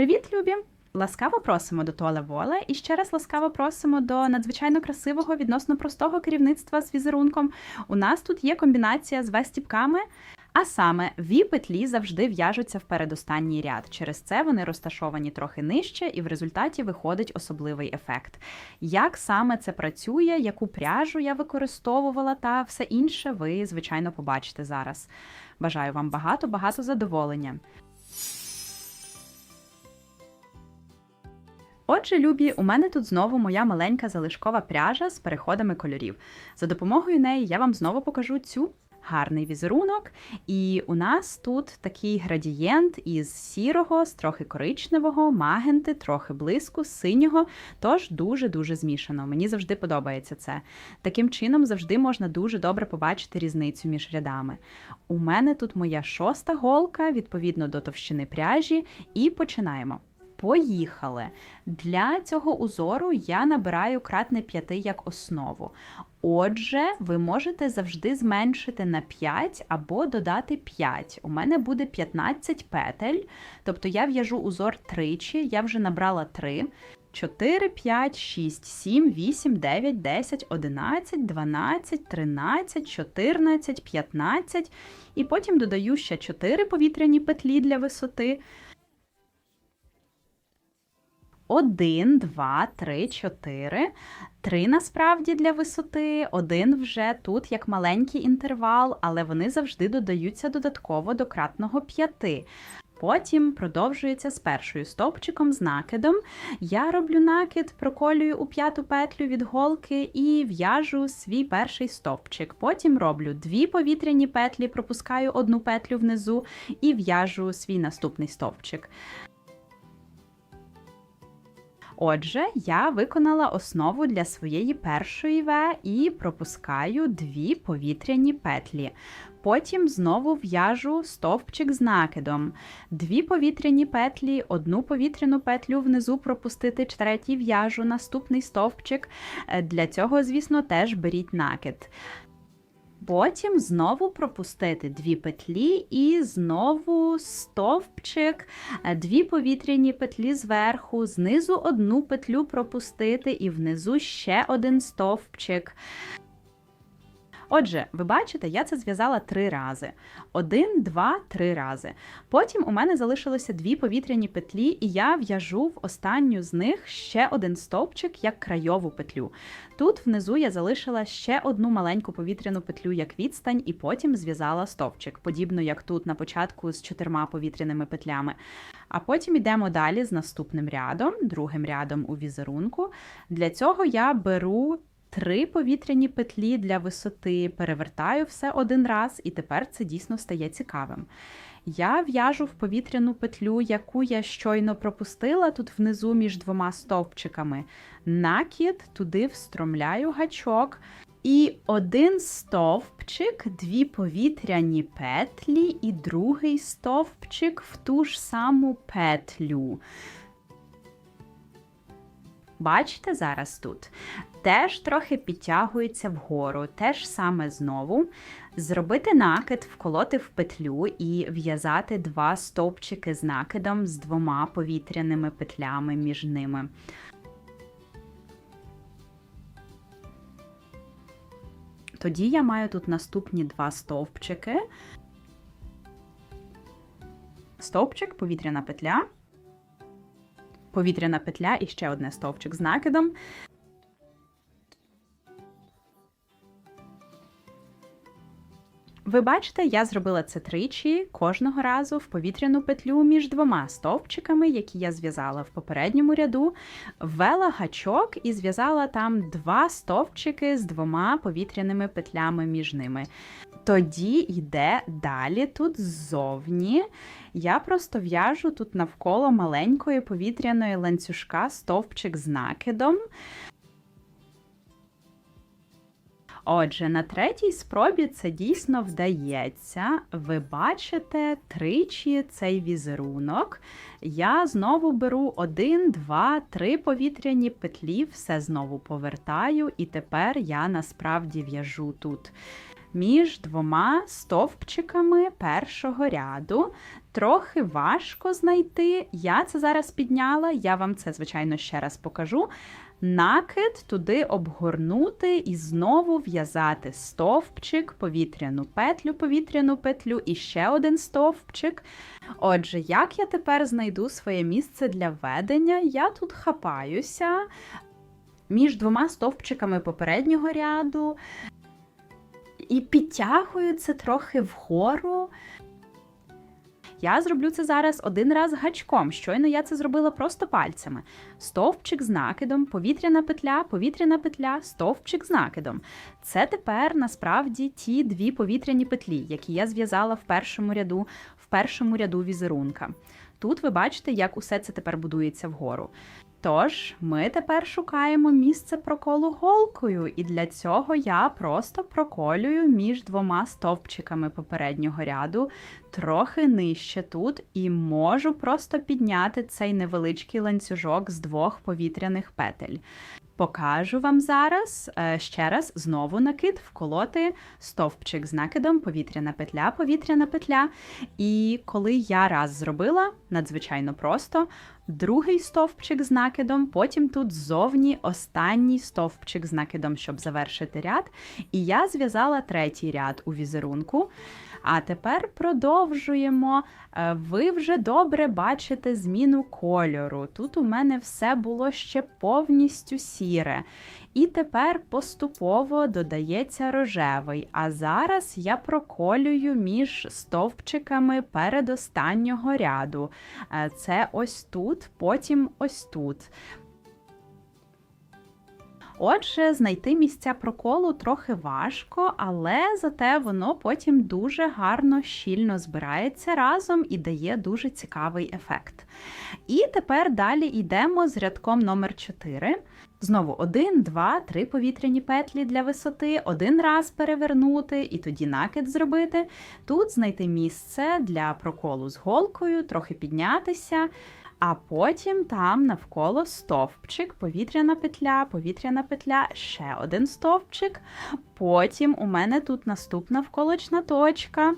Привіт, любі! Ласкаво просимо до Туале Воле і ще раз ласкаво просимо до надзвичайно красивого, відносно простого керівництва з візерунком. У нас тут є комбінація з вестіпками, а саме ві петлі завжди в'яжуться в передостанній ряд. Через це вони розташовані трохи нижче, і в результаті виходить особливий ефект. Як саме це працює, яку пряжу я використовувала та все інше, ви, звичайно, побачите зараз. Бажаю вам багато-багато задоволення. Отже, любі, у мене тут знову моя маленька залишкова пряжа з переходами кольорів. За допомогою неї я вам знову покажу цю гарний візерунок. І у нас тут такий градієнт із сірого, з трохи коричневого, магенти, трохи блиску, синього, тож дуже-дуже змішано. Мені завжди подобається це. Таким чином, завжди можна дуже добре побачити різницю між рядами. У мене тут моя шоста голка, відповідно до товщини пряжі, і починаємо. Поїхали! Для цього узору я набираю кратне 5 як основу. Отже, ви можете завжди зменшити на 5 або додати 5. У мене буде 15 петель, тобто я в'яжу узор тричі, я вже набрала 3. 4, 5, 6, 7, 8, 9, 10, 11, 12, 13, 14, 15. І потім додаю ще 4 повітряні петлі для висоти. Один, два, три, чотири. Три насправді для висоти, один вже тут як маленький інтервал, але вони завжди додаються додатково до кратного п'яти. Потім продовжується з першою стовпчиком з накидом. Я роблю накид, проколюю у п'яту петлю від голки і в'яжу свій перший стовпчик. Потім роблю дві повітряні петлі, пропускаю одну петлю внизу і в'яжу свій наступний стовпчик. Отже, я виконала основу для своєї першої В і пропускаю дві повітряні петлі. Потім знову в'яжу стовпчик з накидом, дві повітряні петлі, одну повітряну петлю внизу пропустити, третій в'яжу наступний стовпчик. Е, для цього, звісно, теж беріть накид. Потім знову пропустити дві петлі і знову стовпчик, е, дві повітряні петлі зверху, знизу одну петлю пропустити, і внизу ще один стовпчик. Отже, ви бачите, я це зв'язала три рази. Один, два, три рази. Потім у мене залишилося дві повітряні петлі, і я в'яжу в останню з них ще один стовпчик як крайову петлю. Тут внизу я залишила ще одну маленьку повітряну петлю як відстань, і потім зв'язала стовпчик, подібно як тут на початку з чотирма повітряними петлями. А потім йдемо далі з наступним рядом, другим рядом у візерунку. Для цього я беру Три повітряні петлі для висоти, перевертаю все один раз, і тепер це дійсно стає цікавим. Я в'яжу в повітряну петлю, яку я щойно пропустила тут внизу між двома стовпчиками. Накид, туди встромляю гачок. І один стовпчик, дві повітряні петлі, і другий стовпчик в ту ж саму петлю. Бачите зараз тут? Теж трохи підтягується вгору, теж саме знову. Зробити накид, вколоти в петлю і в'язати два стовпчики з накидом з двома повітряними петлями між ними. Тоді я маю тут наступні два стовпчики. Стовпчик, повітряна петля повітряна петля і ще одне стовпчик з накидом. Ви бачите, я зробила це тричі кожного разу в повітряну петлю між двома стовпчиками, які я зв'язала в попередньому ряду, ввела гачок і зв'язала там два стовпчики з двома повітряними петлями між ними. Тоді йде далі тут ззовні. Я просто в'яжу тут навколо маленької повітряної ланцюжка стовпчик з накидом. Отже, на третій спробі це дійсно вдається. Ви бачите тричі цей візерунок. Я знову беру один, два, три повітряні петлі, все знову повертаю, і тепер я насправді в'яжу тут між двома стовпчиками першого ряду. Трохи важко знайти. Я це зараз підняла, я вам це, звичайно, ще раз покажу. Накид туди обгорнути і знову в'язати стовпчик, повітряну петлю, повітряну петлю і ще один стовпчик. Отже, як я тепер знайду своє місце для ведення, я тут хапаюся між двома стовпчиками попереднього ряду і підтягую це трохи вгору. Я зроблю це зараз один раз гачком. Щойно я це зробила просто пальцями. Стовпчик з накидом, повітряна петля, повітряна петля, стовпчик з накидом. Це тепер насправді ті дві повітряні петлі, які я зв'язала в першому ряду, в першому ряду візерунка. Тут ви бачите, як усе це тепер будується вгору. Тож, ми тепер шукаємо місце проколу голкою, і для цього я просто проколюю між двома стовпчиками попереднього ряду, трохи нижче тут, і можу просто підняти цей невеличкий ланцюжок з двох повітряних петель. Покажу вам зараз е, ще раз знову накид вколоти стовпчик з накидом, повітряна петля, повітряна петля. І коли я раз зробила, надзвичайно просто, другий стовпчик з накидом, потім тут ззовні останній стовпчик з накидом, щоб завершити ряд. І я зв'язала третій ряд у візерунку. А тепер продовжуємо. Е, ви вже добре бачите зміну кольору. Тут у мене все було ще повністю сіре. І тепер поступово додається рожевий. А зараз я проколюю між стовпчиками передостаннього ряду. Е, це ось тут, потім ось тут. Отже, знайти місця проколу трохи важко, але зате воно потім дуже гарно щільно збирається разом і дає дуже цікавий ефект. І тепер далі йдемо з рядком номер 4. Знову один, два, три повітряні петлі для висоти, один раз перевернути і тоді накид зробити. Тут знайти місце для проколу з голкою, трохи піднятися. А потім там навколо стовпчик, повітряна петля, повітряна петля, ще один стовпчик. Потім у мене тут наступна вколочна точка.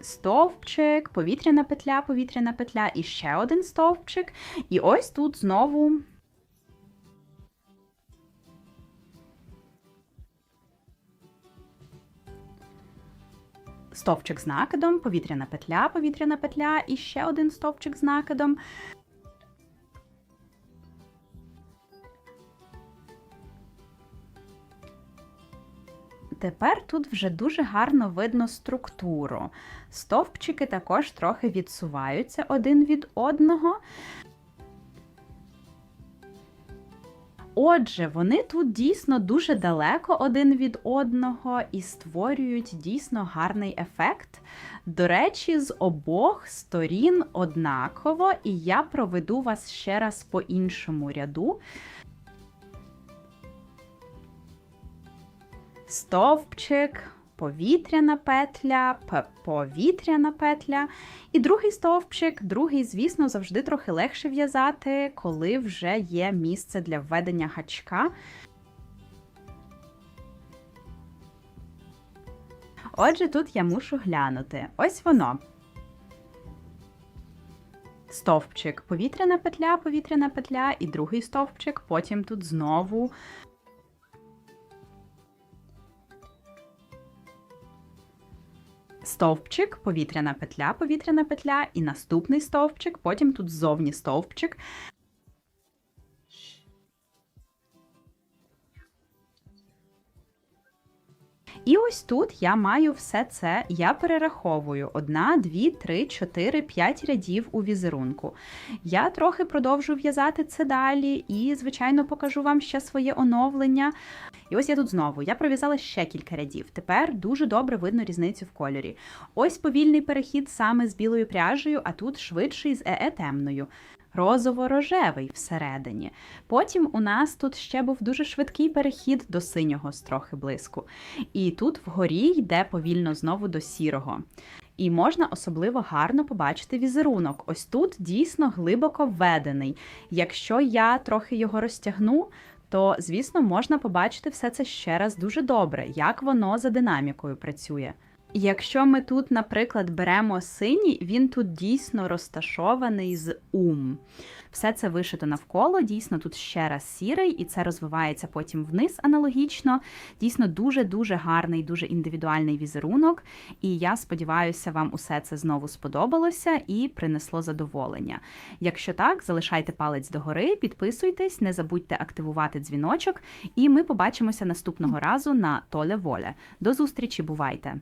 Стовпчик, повітряна петля, повітряна петля і ще один стовпчик. І ось тут знову. Стовпчик з накидом, повітряна петля, повітряна петля і ще один стовпчик з накидом. Тепер тут вже дуже гарно видно структуру. Стовпчики також трохи відсуваються один від одного. Отже, вони тут дійсно дуже далеко один від одного і створюють дійсно гарний ефект. До речі, з обох сторін однаково, і я проведу вас ще раз по іншому ряду. Стовпчик, повітряна петля, повітряна петля. І другий стовпчик, другий, звісно, завжди трохи легше в'язати, коли вже є місце для введення гачка. Отже, тут я мушу глянути. Ось воно. Стовпчик, повітряна петля, повітряна петля, і другий стовпчик, потім тут знову стовпчик, повітряна петля, повітряна петля, і наступний стовпчик, потім тут ззовні стовпчик. І ось тут я маю все це, я перераховую 1, 2, 3, 4, 5 рядів у візерунку. Я трохи продовжу в'язати це далі і, звичайно, покажу вам ще своє оновлення. І ось я тут знову я пров'язала ще кілька рядів. Тепер дуже добре видно різницю в кольорі. Ось повільний перехід саме з білою пряжею, а тут швидший з ЕЕ темною. Розово-рожевий всередині. Потім у нас тут ще був дуже швидкий перехід до синього з трохи блиску. І тут вгорі йде повільно знову до сірого. І можна особливо гарно побачити візерунок. Ось тут дійсно глибоко введений. Якщо я трохи його розтягну, то звісно можна побачити все це ще раз дуже добре, як воно за динамікою працює. Якщо ми тут, наприклад, беремо синій, він тут дійсно розташований з ум. Все це вишито навколо, дійсно тут ще раз сірий, і це розвивається потім вниз аналогічно. Дійсно дуже-дуже гарний, дуже індивідуальний візерунок. І я сподіваюся, вам усе це знову сподобалося і принесло задоволення. Якщо так, залишайте палець догори, підписуйтесь, не забудьте активувати дзвіночок, і ми побачимося наступного разу на Толя Воля. До зустрічі, бувайте!